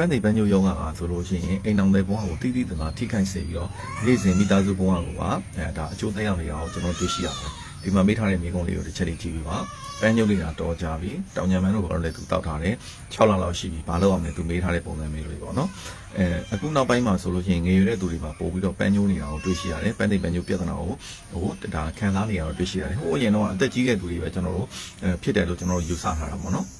ပန်းသိပန်းညိုယောဂါကဆိုလို့ရှိရင်အိမ်တော်တဲ့ဘဝကိုတိတိတသာထိခိုက်စေပြီးတော့နေ့စဉ်မိသားစုဘဝကိုပါအဲဒါအကျိုးသက်ရောက်နေတာကိုကျွန်တော်တွေ့ရှိရပါတယ်ဒီမှာမိထားတဲ့မိကုံးလေးကိုတစ်ချက်လေးကြည့်ပြီးပါပန်းညိုလေးကတော့တော်ကြပြီတောင်ညံမန်းတို့ကတော့လည်းသူတောက်ထားတယ်6လလောက်ရှိပြီဘာလို့အောင်လဲသူမေးထားတဲ့ပုံစံမျိုးတွေပေါ့နော်အဲအခုနောက်ပိုင်းမှာဆိုလို့ရှိရင်ငယ်ရွယ်တဲ့သူတွေမှာပို့ပြီးတော့ပန်းညိုနေတာကိုတွေ့ရှိရတယ်ပန်းသိပန်းညိုပြဿနာကိုဟိုဒါခံစားနေရတော့တွေ့ရှိရတယ်ဟိုအရင်တော့အသက်ကြီးတဲ့သူတွေပဲကျွန်တော်တို့အဲဖြစ်တယ်လို့ကျွန်တော်တို့ယူဆထားတာပေါ့နော်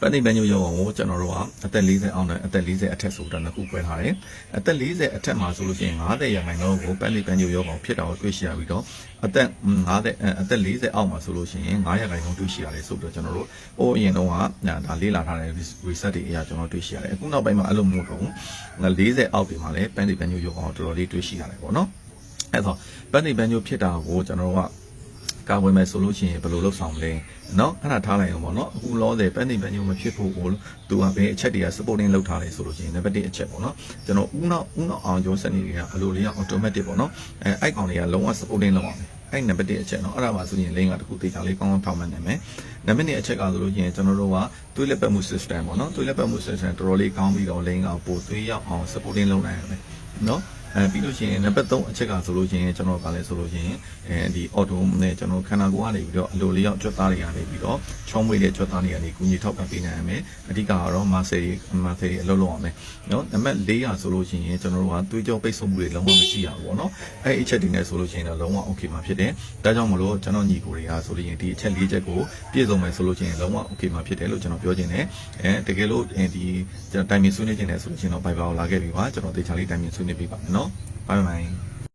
ပန်းတိပန်းညိုရောကိုကျွန်တော်တို့ကအသက်40အောက်နဲ့အသက်40အထက်ဆိုတာနှစ်ခုခွဲထားတယ်။အသက်40အထက်မှာဆိုလို့ရှိရင်90ရာခိုင်နှုန်းကိုပန်းတိပန်းညိုရောကောင်ဖြစ်တာကိုတွေ့ရှိရပြီးတော့အသက်50အသက်40အောက်မှာဆိုလို့ရှိရင်9ရာခိုင်နှုန်းတွေ့ရှိရတယ်ဆိုပြီးတော့ကျွန်တော်တို့ဟိုအရင်တော့ကဒါလေးလာထားတဲ့ research တွေအရာကျွန်တော်တွေ့ရှိရတယ်။အခုနောက်ပိုင်းမှာအဲ့လိုမျိုးတော့40အောက်တွေမှာလည်းပန်းတိပန်းညိုရောကောင်တော်တော်လေးတွေ့ရှိရတယ်ပေါ့နော်။အဲ့တော့ပန်းတိပန်းညိုဖြစ်တာကိုကျွန်တော်တို့က ကာဝယ်မယ်ဆိုလို့ရှိရင်ဘယ်လိုလုပ်ဆောင်မလဲเนาะအဲ့ဒါထားလိုက်အောင်ပေါ့เนาะအခုလောဆယ်ပန်းနေပန်းညုံမဖြစ်ဖို့ကိုသူကဘယ်အချက်တွေက supporting လုပ်ထားလဲဆိုလို့ရှိရင် navigate အချက်ပေါ့เนาะကျွန်တော်ဦးနောက်ဦးနောက်အောင်ကျော်စနစ်တွေကအလိုလေးက automatic ပေါ့เนาะအဲအိုက်ကောင်တွေကလုံးဝ supporting လုပ်အောင်အဲ့ navigate အချက်เนาะအဲ့ဒါပါဆိုရင် link ကတခုတေချာလေးကောင်းကောင်းထောက်မှတ်နိုင်မယ်နံပါတ်1အချက်ကဆိုလို့ရှိရင်ကျွန်တော်တို့ကသွေးလက်ပတ်မှု system ပေါ့เนาะသွေးလက်ပတ်မှု system တော်တော်လေးကောင်းပြီးတော့ link ကပို့သွေးရောက်အောင် supporting လုပ်နိုင်ရမယ်เนาะ အဲပြီးလို့ရှိရင်နံပါတ်3အချက်ကဆိုလို့ရှိရင်ကျွန်တော်ကလည်းဆိုလို့ရှိရင်အဲဒီ auto နဲ့ကျွန်တော်ခန္ဓာကိုယ်ကနေပြီးတော့အလိုလေးရောက်ကြွက်သားတွေကနေပြီးတော့ချောင်းမွေးတဲ့ကြွက်သားတွေကနေကုညီထောက်ပံ့ပေးနိုင်ရမယ်အဓိကကတော့မာဆယ်တွေမာဆယ်တွေအလုပ်လုပ်အောင်မယ်နော်နံပါတ်4ရာဆိုလို့ရှိရင်ကျွန်တော်တို့ကသွေးကြောပိတ်ဆို့မှုတွေလုံးဝမရှိရဘူးပေါ့နော်အဲအချက်တွေနဲ့ဆိုလို့ရှိရင်တော့လုံးဝ okay မှာဖြစ်တယ်ဒါကြောင့်မလို့ကျွန်တော်ညီကိုတွေကဆိုလို့ရှိရင်ဒီအချက်၄ချက်ကိုပြည့်စုံမယ်ဆိုလို့ရှိရင်လုံးဝ okay မှာဖြစ်တယ်လို့ကျွန်တော်ပြောချင်တယ်အဲတကယ်လို့ဒီကျွန်တော်တိုင်ပင်ဆွေးနွေးချင်တယ်ဆိုလို့ရှိရင်တော့ Viber ကိုလာခဲ့ပြီပါကျွန်တော်တေချာလေးတိုင်ပင်ဆွေးနွေးပေးပါမယ်နော်拜拜。